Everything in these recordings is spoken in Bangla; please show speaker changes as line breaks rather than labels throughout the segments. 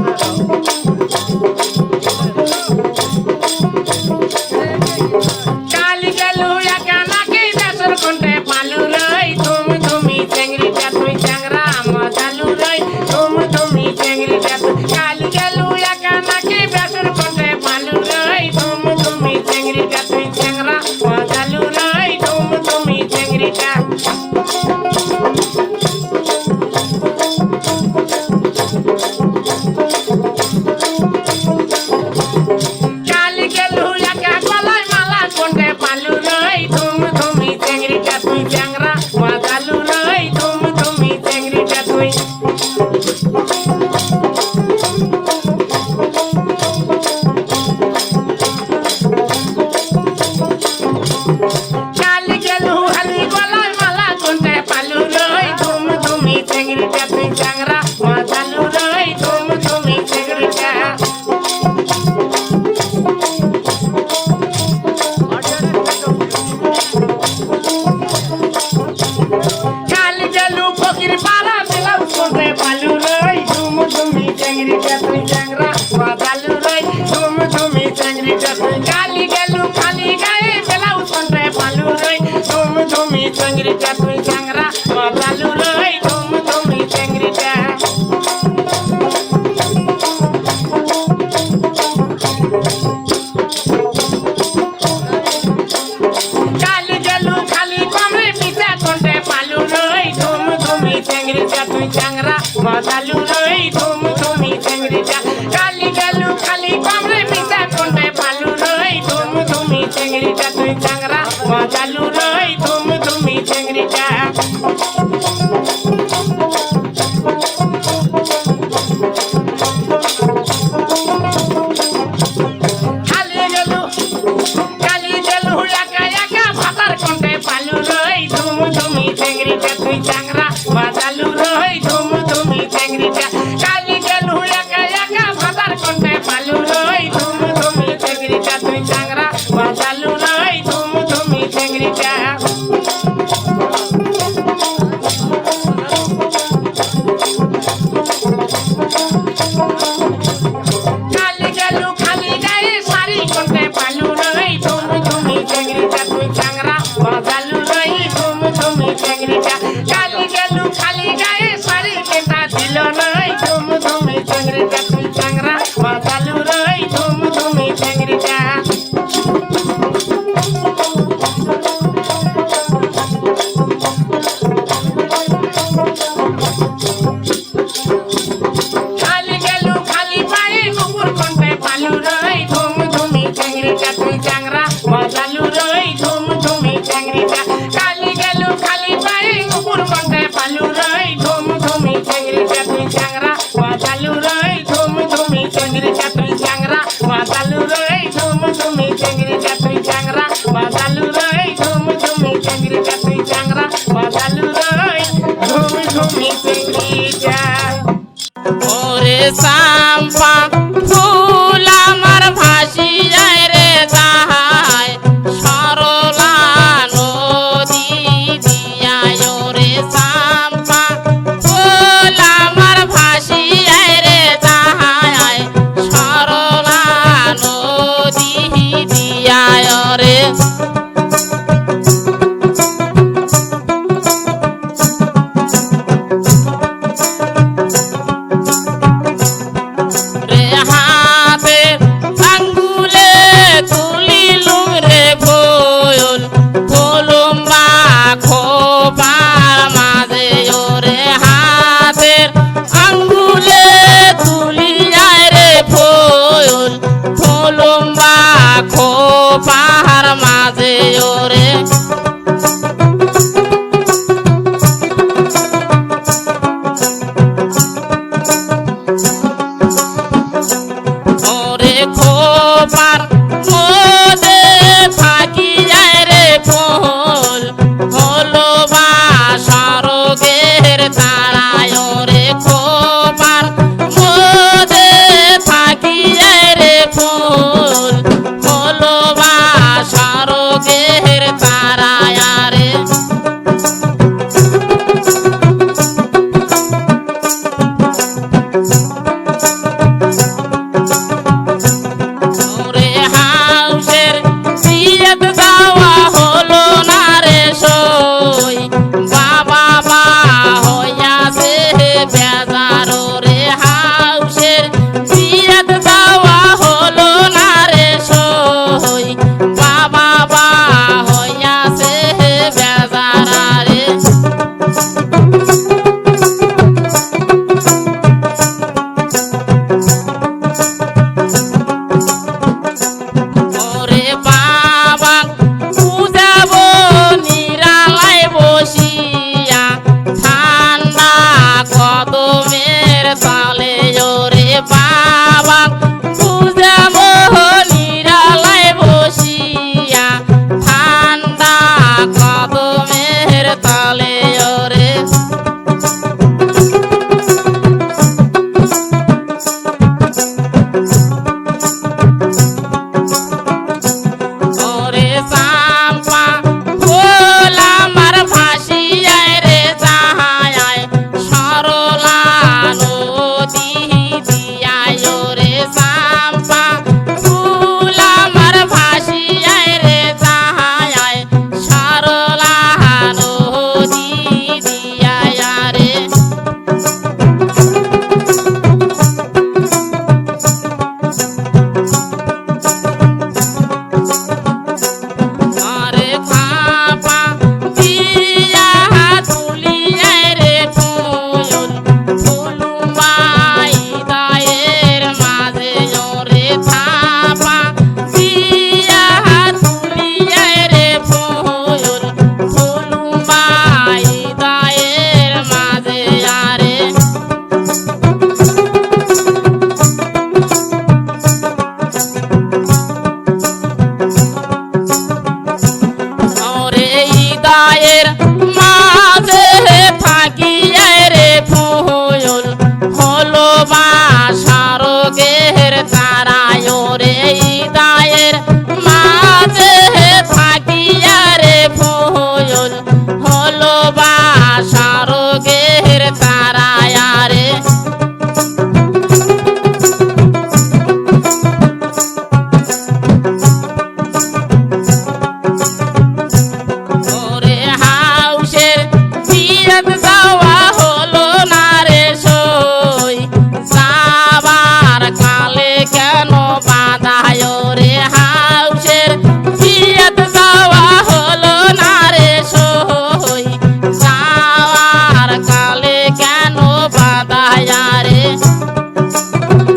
Thank you. চেংড়িটা তুই চ্যাংরা মজালু রই তুমি তুমি চেংড়িটা কালি
Thank you. yes.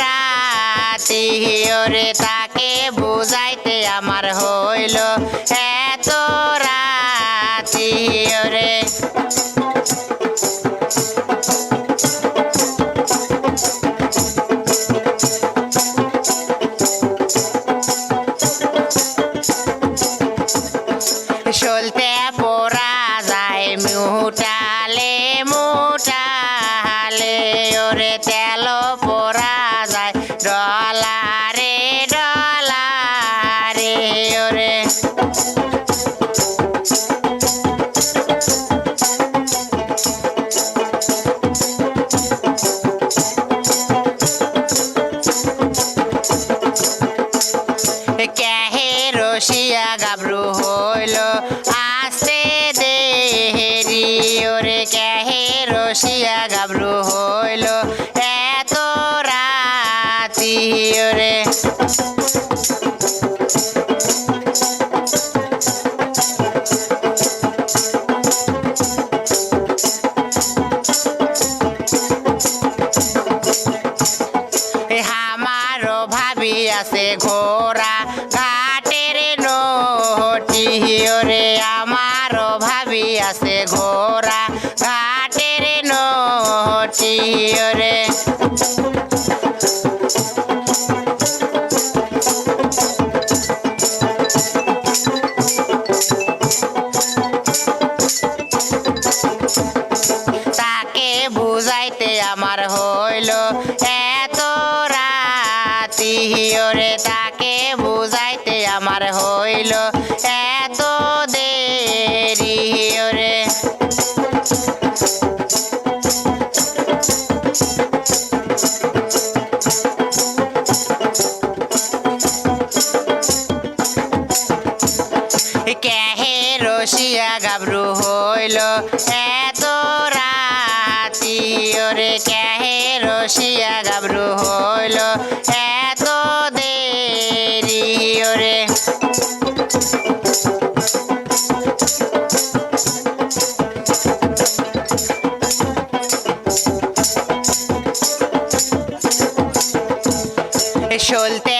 রাতি ওরে তা bala. হে রশিয়া গাবরু হইল। এত রাতি ওরে হে রশিয়া গাবরু হইল। এত দেরি ওরে। চলতে